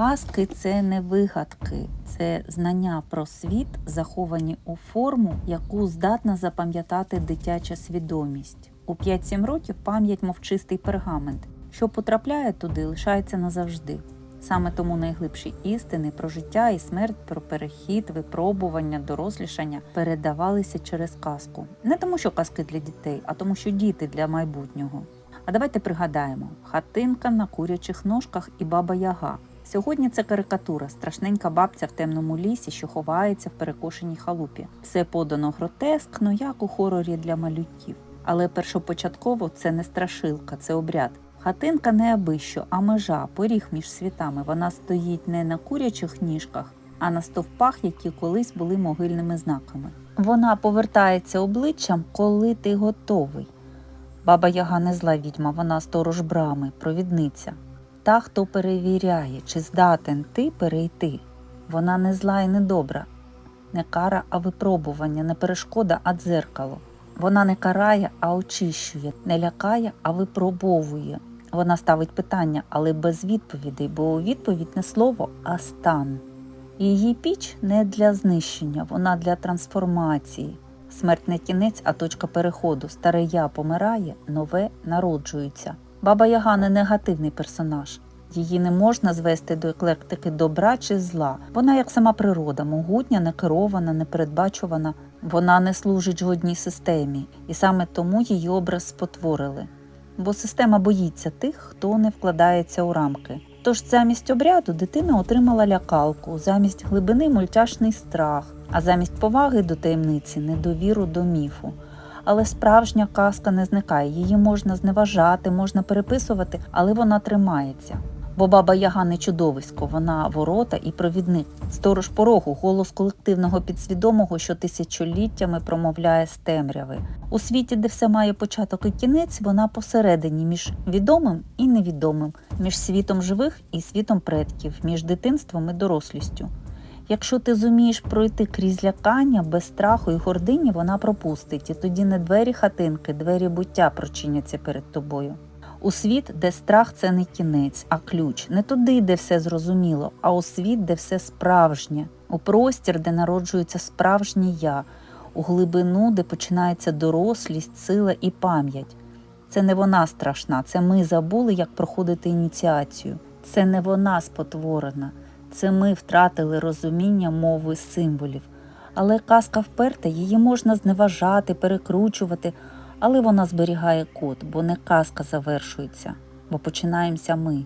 Казки це не вигадки, це знання про світ, заховані у форму, яку здатна запам'ятати дитяча свідомість. У 5-7 років пам'ять мов чистий пергамент, що потрапляє туди, лишається назавжди. Саме тому найглибші істини про життя і смерть, про перехід, випробування, дорослішання передавалися через казку. Не тому, що казки для дітей, а тому, що діти для майбутнього. А давайте пригадаємо: хатинка на курячих ножках і баба Яга. Сьогодні це карикатура, страшненька бабця в темному лісі, що ховається в перекошеній халупі. Все подано гротескно, як у хорорі для малюків. Але першопочатково це не страшилка, це обряд. Хатинка не абищо, а межа, поріг між світами. Вона стоїть не на курячих ніжках, а на стовпах, які колись були могильними знаками. Вона повертається обличчям, коли ти готовий. Баба Яга не зла відьма, вона сторож брами, провідниця. Та, хто перевіряє, чи здатен ти перейти. Вона не зла і не добра, не кара, а випробування, не перешкода, а дзеркало. Вона не карає, а очищує, не лякає, а випробовує. Вона ставить питання, але без відповідей, бо відповідь не слово, а стан. Її піч не для знищення, вона для трансформації. Смерть не кінець, а точка переходу. Старе я помирає, нове народжується. Баба Яга не негативний персонаж. Її не можна звести до еклектики добра чи зла. Вона як сама природа, могутня, некерована, непередбачувана. Вона не служить жодній системі, і саме тому її образ спотворили. Бо система боїться тих, хто не вкладається у рамки. Тож замість обряду дитина отримала лякалку, замість глибини мультяшний страх, а замість поваги до таємниці недовіру до міфу. Але справжня казка не зникає, її можна зневажати, можна переписувати, але вона тримається. Бо баба Яга не чудовисько, вона ворота і провідник, сторож порогу, голос колективного підсвідомого, що тисячоліттями промовляє з темряви. У світі, де все має початок і кінець, вона посередині між відомим і невідомим, між світом живих і світом предків, між дитинством і дорослістю. Якщо ти зумієш пройти крізь лякання, без страху і гордині, вона пропустить, і тоді не двері хатинки, двері буття прочиняться перед тобою. У світ, де страх це не кінець, а ключ, не туди, де все зрозуміло, а у світ, де все справжнє, у простір, де народжується справжнє я, у глибину, де починається дорослість, сила і пам'ять. Це не вона страшна, це ми забули, як проходити ініціацію. Це не вона спотворена, це ми втратили розуміння мови символів. Але казка вперта, її можна зневажати, перекручувати, але вона зберігає код, бо не казка завершується, бо починаємося ми.